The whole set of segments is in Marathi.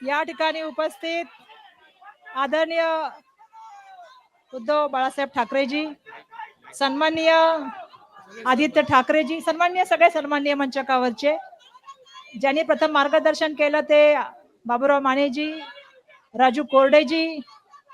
या ठिकाणी उपस्थित आदरणीय उद्धव बाळासाहेब ठाकरेजी सन्माननीय आदित्य ठाकरेजी सन्माननीय सगळे सन्माननीय मंचकावरचे ज्यांनी प्रथम मार्गदर्शन केलं ते बाबूराव मानेजी राजू कोरडेजी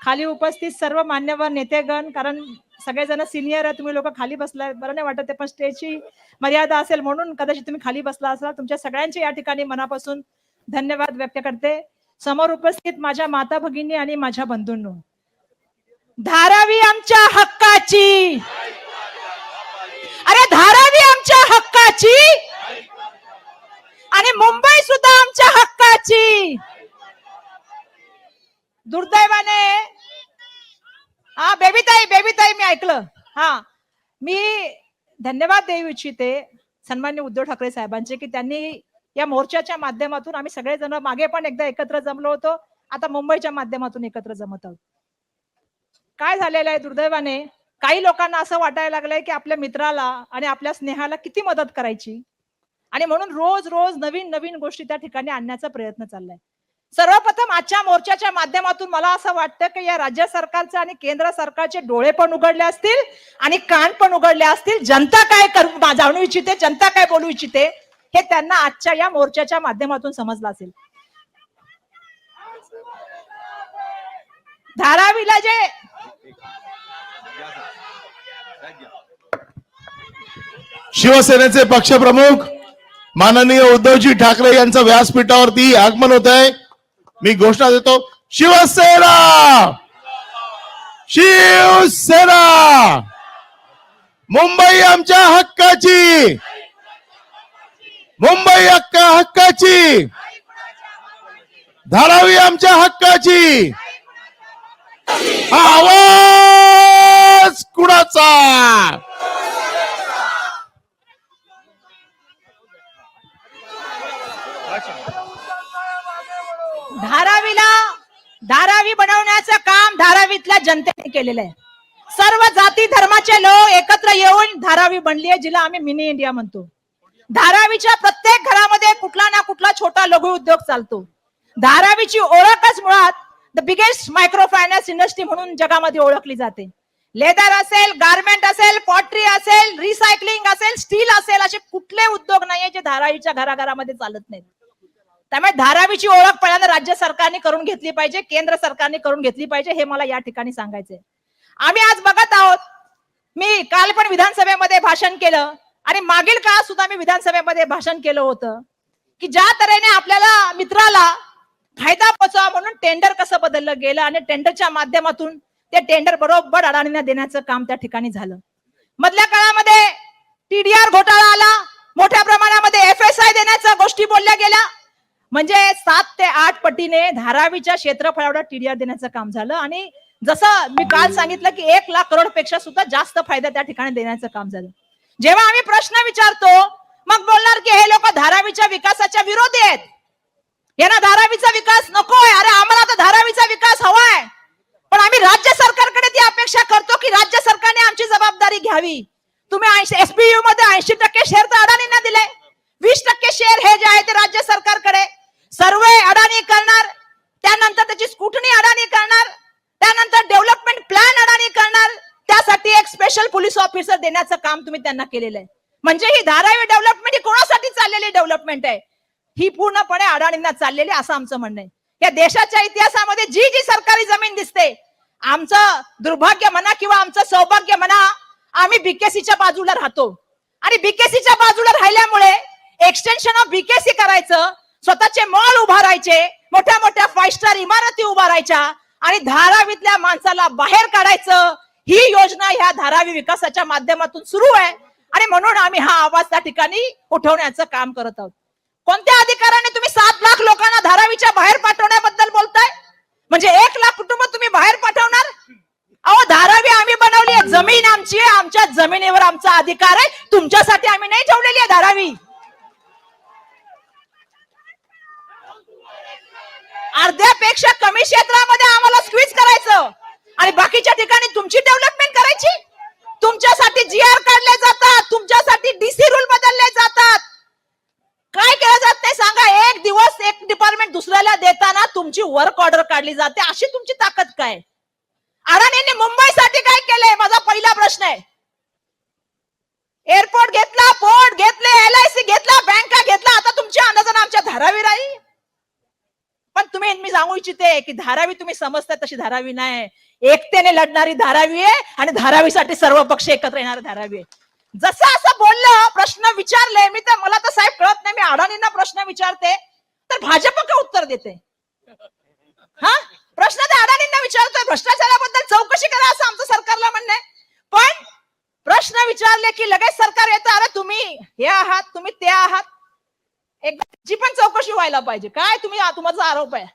खाली उपस्थित सर्व मान्यवर नेतेगण कारण सगळेजण सिनियर आहे तुम्ही लोक खाली बसलाय बरं नाही वाटत आहे पण स्टेजची मर्यादा असेल म्हणून कदाचित तुम्ही खाली बसला असाल. तुमच्या सगळ्यांचे या ठिकाणी मनापासून धन्यवाद व्यक्त करते. समोर उपस्थित माझ्या माता भगिनी आणि माझ्या बंधूंनो. धारावी आमच्या हक्काची. अरे धारावी आमच्या हक्काची. आणि मुंबई सुद्धा आमच्या हक्काची. दुर्दैवाने हा बेबीताई बेबीताई मी ऐकलं. हा मी धन्यवाद देऊ इच्छिते सन्मान्य उद्धव ठाकरे साहेबांचे की त्यांनी या मोर्चाच्या माध्यमातून आम्ही सगळेजण मागे पण एकदा एकत्र जमलो होतो. आता मुंबईच्या माध्यमातून एकत्र जमत आहोत. काय झालेलं आहे दुर्दैवाने? काही लोकांना असं वाटायला लागलंय की आपल्या मित्राला आणि आपल्या स्नेहाला किती मदत करायची? आणि म्हणून रोज रोज नवीन नवीन गोष्टी त्या ठिकाणी आणण्याचा प्रयत्न चाललाय. सर्वप्रथम आजच्या मोर्चाच्या माध्यमातून मला असं वाटतं की या राज्य सरकारचे आणि केंद्र सरकारचे डोळे पण उघडले असतील आणि कान पण उघडले असतील. जनता काय करू जाणू इच्छिते जनता काय बोलू इच्छिते? हे त्यांना आजच्या या मोर्चाच्या माध्यमातून समजलं असेल. धारावीला जे शिवसेनेचे पक्षप्रमुख माननीय उद्धवजी ठाकरे यांचं व्यासपीठावरती आगमन होत आहे मी घोषणा देतो शिवसेना! शिवसेना! मुंबई आमच्या हक्काची! मुंबई हक्का हक्काची. धारावी आमच्या हक्काची. आवाज कुणाचा? धारावीला धारावी बनवण्याचं काम धारावीतल्या जनतेने केलेलं आहे. सर्व जाती धर्माचे लोक एकत्र येऊन धारावी बनली आहे जिला आम्ही मिनी इंडिया म्हणतो. धारावीच्या प्रत्येक घरामध्ये कुठला ना कुठला छोटा लघु उद्योग चालतो. धारावीची ओळखच मुळात the biggest micro finance industry म्हणून जगामध्ये ओळखली जाते. लेदर असेल गारमेंट असेल पॉटरी असेल रिसायकलिंग असेल स्टील असेल असे कुठले उद्योग नाहीये जे धारावीच्या घराघरामध्ये चालत नाहीत. त्यामुळे धारावीची ओळख पहिल्यांदा राज्य सरकारने करून घेतली पाहिजे केंद्र सरकारने करून घेतली पाहिजे हे मला या ठिकाणी सांगायचंय. आम्ही आज बघत आहोत मी काल पण विधानसभेमध्ये भाषण केलं आणि मागील काळात सुद्धा मी विधानसभेमध्ये भाषण केलं होतं की ज्या तऱ्हेने आपल्याला मित्राला फायदा पोचवा म्हणून टेंडर कसं बदललं गेलं आणि टेंडरच्या माध्यमातून ते टेंडर बरोबर अडाणींना देण्याचं काम त्या ठिकाणी झालं. मधल्या काळामध्ये टीडीआर घोटाळा आला मोठ्या प्रमाणामध्ये एफ एस आय देण्याच्या गोष्टी बोलल्या गेल्या. म्हणजे सात ते आठ पटीने धारावीच्या क्षेत्रफळावर टीडीआर देण्याचं काम झालं आणि जसं मी काल सांगितलं की एक लाख करोडपेक्षा सुद्धा जास्त फायदा त्या ठिकाणी देण्याचं काम झालं. जेव्हा आम्ही प्रश्न विचारतो मग बोलणार की हे लोक धारावीच्या विकासाच्या विरोधी आहेत. यांना धारावीचा विकास नकोय अरे आम्हाला तर धारावीचा विकास हवाय पण आम्ही राज्य सरकारकडे ती अपेक्षा करतो की राज्य सरकारने आमची जबाबदारी घ्यावी. तुम्ही एसपीयू मध्ये ऐंशी टक्के शेअर तर अडाणींना दिले. वीस टक्के शेअर हे जे आहे ते राज्य सरकारकडे. सर्वे अडाणी करणार त्यानंतर त्याची स्कुटणी अडाणी करणार त्यानंतर डेव्हलपमेंट प्लॅन अडाणी करणार. स्पेशल पोलीस ऑफिसर देण्याचं काम तुम्ही त्यांना केलेलं आहे. म्हणजे ही धारावी डेव्हलपमेंट ही कोणासाठी चाललेली डेव्हलपमेंट आहे? ही पूर्णपणे अडाणींना चाललेली असं आमचं म्हणणं आहे. या देशाच्या इतिहासामध्ये जी जी सरकारी जमीन दिसते आमचं दुर्भाग्य म्हणा किंवा आमचं सौभाग्य म्हणा आम्ही बीकेसीच्या बाजूला राहतो. आणि बीकेसीच्या बाजूला राहिल्यामुळे एक्सटेन्शन ऑफ बीकेसी करायचं स्वतःचे मॉल उभारायचे मोठ्या मोठ्या फाईव्ह स्टार इमारती उभारायच्या आणि धारावीतल्या माणसाला बाहेर काढायचं ही योजना ह्या धारावी विकासाच्या माध्यमातून सुरू आहे. आणि म्हणून आम्ही हा आवाज त्या ठिकाणी उठवण्याचं काम करत आहोत. कोणत्या अधिकाराने तुम्ही सात लाख लोकांना धारावीच्या बाहेर पाठवण्याबद्दल बोलताय? म्हणजे एक लाख कुटुंब तुम्ही बाहेर पाठवणार? अहो धारावी आम्ही बनवली आहे. जमीन आमची आहे. आमच्या जमिनीवर आमचा अधिकार आहे. तुमच्यासाठी आम्ही नाही ठेवलेली आहे धारावी. अर्ध्यापेक्षा कमी क्षेत्रामध्ये आम्हाला स्क्वीज करायचं. आणि बाकीच्या ठिकाणी तुमची डेव्हलपमेंट करायची? तुमच्यासाठी जी आर काढले जातात तुमच्यासाठी डीसी रूल बदलले जातात. काय केलं जात नाही सांगा एक दिवस एक डिपार्टमेंट दुसऱ्याला देताना तुमची वर्क ऑर्डर काढली जाते अशी तुमची ताकद काय? अडाणींनी मुंबईसाठी काय केलंय? माझा पहिला प्रश्न आहे. एअरपोर्ट घेतला पोर्ट घेतले एल आय सी घेतला बँका घेतला आता तुमच्या अंदाजानं आमच्या धारावी राहील पण तुम्ही मी सांगू इच्छिते की धारावी तुम्ही समजताय तशी धारावी नाही. एकतेने लढणारी धारावी आहे आणि धारावीसाठी सर्व पक्ष एकत्र येणार धारावी आहे. जसं असं बोललं प्रश्न विचारले मी तर मला तर साहेब कळत नाही मी अडाणींना प्रश्न विचारते तर भाजप का उत्तर देते? हा? प्रश्न तर अडाणींना विचारतोय भ्रष्टाचाराबद्दल चौकशी करा असं आमचं सरकारला म्हणणं आहे. पण प्रश्न विचारले की लगेच सरकार येतं अरे तुम्ही हे आहात तुम्ही ते आहात. एकदा जी पण चौकशी व्हायला पाहिजे. काय तुम्ही तुमचा आरोप आहे.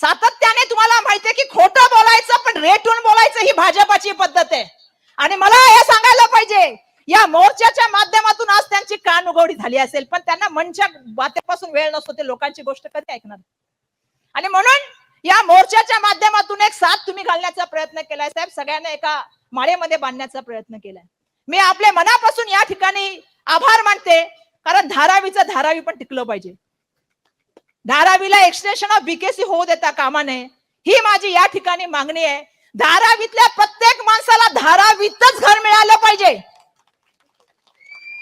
सातत्याने तुम्हाला माहितीये की खोटं बोलायचं पण रेटून बोलायचं ही भाजपाची पद्धत आहे. आणि मला हे सांगायला पाहिजे या मोर्चाच्या माध्यमातून आज त्यांची कान उघडी झाली असेल पण त्यांना मनच्या बातेपासून वेळ नसतो ते लोकांची गोष्ट कधी ऐकणार? आणि म्हणून या मोर्चाच्या माध्यमातून एक साथ तुम्ही घालण्याचा प्रयत्न केलाय साहेब. सगळ्यांना एका माळेमध्ये बांधण्याचा प्रयत्न केलाय. मी आपल्या मनापासून या ठिकाणी आभार मानते कारण धारावीचं धारावी पण टिकलं पाहिजे. धारावीला एक्सटेन्शन ऑफ बीकेसी होऊ देता कामा नये. ही माझी या ठिकाणी मागणी आहे. धारावीतल्या प्रत्येक माणसाला धारावीतच घर मिळालं पाहिजे.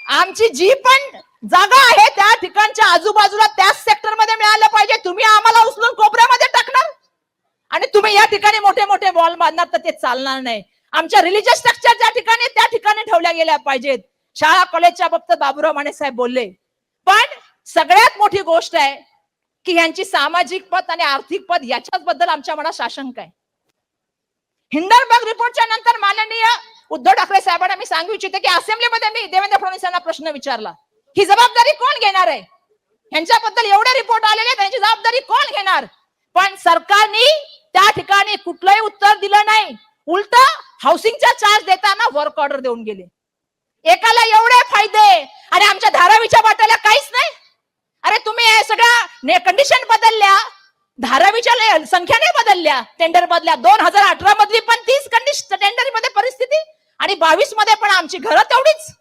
आमची जी पण जागा आहे त्या ठिकाणच्या आजूबाजूला त्याच सेक्टरमध्ये मिळालं पाहिजे. तुम्ही आम्हाला उचलून कोपऱ्यामध्ये टाकणार? आणि तुम्ही या ठिकाणी मोठे मोठे वॉल बांधणार तर ते चालणार नाही. आमच्या रिलीजियस स्ट्रक्चर ज्या ठिकाणी त्या ठिकाणी ठेवल्या गेल्या पाहिजेत. शाळा कॉलेजच्या बाबतीत बाबूराव माने साहेब बोलले. पण सगळ्यात मोठी गोष्ट आहे की यांची सामाजिक पद आणि आर्थिक पद याच्याच बद्दल आमच्या मनात साशंक आहे. हिंडनबर्ग रिपोर्टच्या नंतर माननीय उद्धव ठाकरे साहेबांना मी सांगू इच्छिते की असेंब्लीमध्ये मी देवेंद्र फडणवीस यांना प्रश्न विचारला. ही जबाबदारी कोण घेणार आहे? यांच्याबद्दल एवढे रिपोर्ट आलेले त्यांची जबाबदारी कोण घेणार? पण सरकारने त्या ठिकाणी कुठलंही उत्तर दिलं नाही. उलट हाऊसिंगचा चार्ज देताना वर्क ऑर्डर देऊन गेले. एकाला एवढे फायदे आणि आमच्या धारावीच्या वाट्याला काहीच ने कंडिशन बदलल्या धारावीच्या ले- संख्या नाही बदलल्या टेंडर बदल्या दोन हजार अठरा मधली पण तीच कंडिशन टेंडरमध्ये परिस्थिती आणि बावीसमध्ये पण आमची घरं तेवढीच.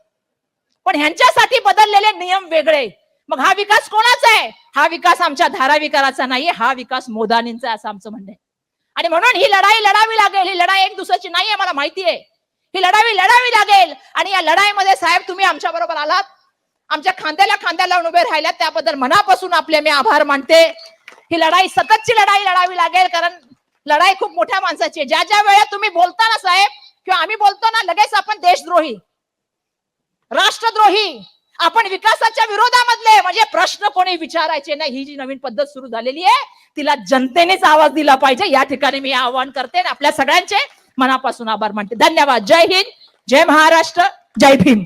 पण ह्यांच्यासाठी बदललेले नियम वेगळे. मग हा विकास कोणाचा आहे? हा विकास आमच्या धाराविकाराचा नाहीये हा विकास मोदानींचा असं आमचं म्हणणं आहे. आणि म्हणून ही लढाई लढावी लागेल ही लढाई एक दुसऱ्याची नाहीये मला माहिती आहे. ही लढावी लढावी लागेल. आणि या लढाईमध्ये साहेब तुम्ही आमच्या बरोबर आलात. आमच्या खांद्याला खांद्या लावून उभे राहिल्या त्याबद्दल मनापासून आपले मी आभार मानते. ही लढाई सततची लढाई लढावी लागेल कारण लढाई खूप मोठ्या माणसाची आहे. ज्या ज्या वेळेला तुम्ही बोलता ना साहेब किंवा आम्ही बोलतो ना लगेच आपण देशद्रोही राष्ट्रद्रोही आपण विकासाच्या विरोधामधले म्हणजे प्रश्न कोणी विचारायचे नाही. ही जी नवीन पद्धत सुरू झालेली आहे तिला जनतेनेच आवाज दिला पाहिजे. या ठिकाणी मी आवाहन करते आपल्या सगळ्यांचे मनापासून आभार मानते. धन्यवाद. जय हिंद. जय महाराष्ट्र. जय भीम.